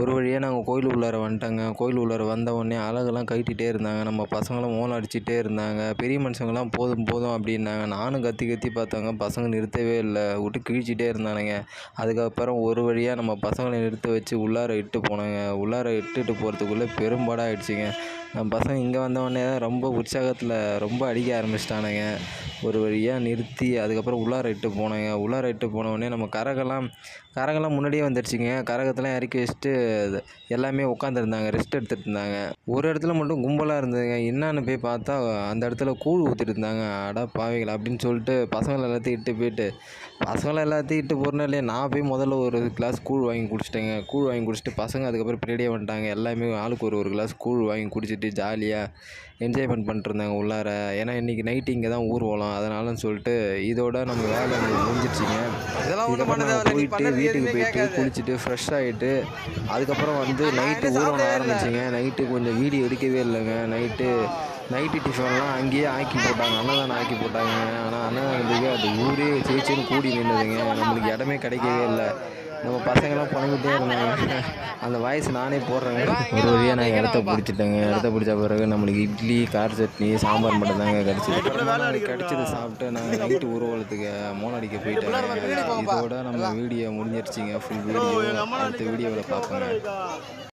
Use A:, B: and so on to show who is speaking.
A: ஒரு வழியாக நாங்கள் கோயில் உள்ளார வந்துட்டோங்க. கோயில் உள்ளார வந்த உடனே அலகெல்லாம் கழட்டிட்டே இருந்தாங்க. நம்ம பசங்களும் ஓலம் அடிச்சுட்டே இருந்தாங்க. பெரிய மனுஷங்கள்லாம் போதும் போதும் அப்படின்னாங்க. நானும் கத்தி கத்தி பார்த்தேங்க பசங்க நிறுத்தவே இல்லை. விட்டு கிழிச்சிட்டே இருந்தானுங்க. அதுக்கப்புறம் ஒரு வழியாக நம்ம பசங்களை நிறுத்த வச்சு உள்ளார இட்டு போனாங்க. உள்ளார இட்டுட்டு போகிறதுக்குள்ளே பெரும்பாடாக ஆயிடுச்சுங்க நம்ம பசங்க இங்கே வந்த உடனே தான் ரொம்ப உற்சாகத்தில் ரொம்ப அடிக்க ஆரம்பிச்சிட்டானுங்க. ஒரு வழியாக நிறுத்தி அதுக்கப்புறம் உள்ளார இட்டு போனாங்க. உள்ளார இட்டு போன உடனே நம்ம கரகெல்லாம் கரகெல்லாம் முன்னாடியே வந்துடுச்சுங்க கரகத்தெல்லாம் இறக்கி வச்சுட்டு எல்லாமே உட்காந்துருந்தாங்க ரெஸ்ட் எடுத்துகிட்டு இருந்தாங்க. ஒரு இடத்துல மட்டும் கும்பலாக இருந்ததுங்க. என்னான்னு போய் பார்த்தா அந்த இடத்துல கூழ் ஊற்றிட்டு இருந்தாங்க. அட பாவைகள் அப்படின்னு சொல்லிட்டு பசங்களை எல்லாத்தையும் இட்டு போயிட்டு பசங்களை எல்லாத்தையும் இட்டு போகிறனே இல்லையா? நான் போய் முதல்ல ஒரு கிளாஸ் கூழ் வாங்கி குடிச்சிட்டேங்க. கூழ் வாங்கி குடிச்சிட்டு பசங்க அதுக்கப்புறம் பின்னாடியே வந்துட்டாங்க. எல்லாமே ஆளுக்கு ஒரு ஒரு கிளாஸ் கூழ் வாங்கி குடிச்சிட்டு ஜாலியாக என்ஜாய்மெண்ட் பண்ணிட்டுருந்தாங்க உள்ளார. ஏன்னா இன்றைக்கி நைட்டு இங்கே தான் ஊர்வலம். அதனாலன்னு சொல்லிட்டு இதோட நம்ம வேலை முடிஞ்சிடுச்சிங்க போயிட்டு வீட்டுக்கு போயிட்டு குளிச்சுட்டு ஃப்ரெஷ் ஆகிட்டு அதுக்கப்புறம் வந்து நைட்டு ஊர்வலம் ஆரம்பிச்சிங்க. நைட்டு கொஞ்சம் வீடியோ எடுக்கவே இல்லைங்க. நைட்டு நைட்டு டிஃபன்லாம் அங்கேயே ஆக்கி போட்டாங்க. அன்னதானம் ஆக்கி போட்டாங்க. ஆனால் அன்னதானத்துக்கு அது ஊரே சேச்சின்னு கூடி நின்றுதுங்க நம்மளுக்கு இடமே கிடைக்கவே இல்லை. நம்ம பசங்களாம் புலம்பிட்டே இருந்தாங்க. அந்த வாய்ஸ் நானே போடுறேங்க ஒரு வழியாக நான் இடத்த பிடிச்சிட்டேங்க. இடத்த பிடிச்ச பிறகு நம்மளுக்கு இட்லி கார சட்னி சாம்பார் மட்டும் தாங்க கிடச்சிது. கிடச்சது சாப்பிட்டு நாங்கள் நைட்டு ஊர்வலத்துக்கு மோளம் அடிக்க போயிட்டோங்க இதோட நம்ம வீடியோ முடிஞ்சிருச்சுங்க. ஃபுல் வீடியோ அடுத்த வீடியோவில் பார்ப்போங்க.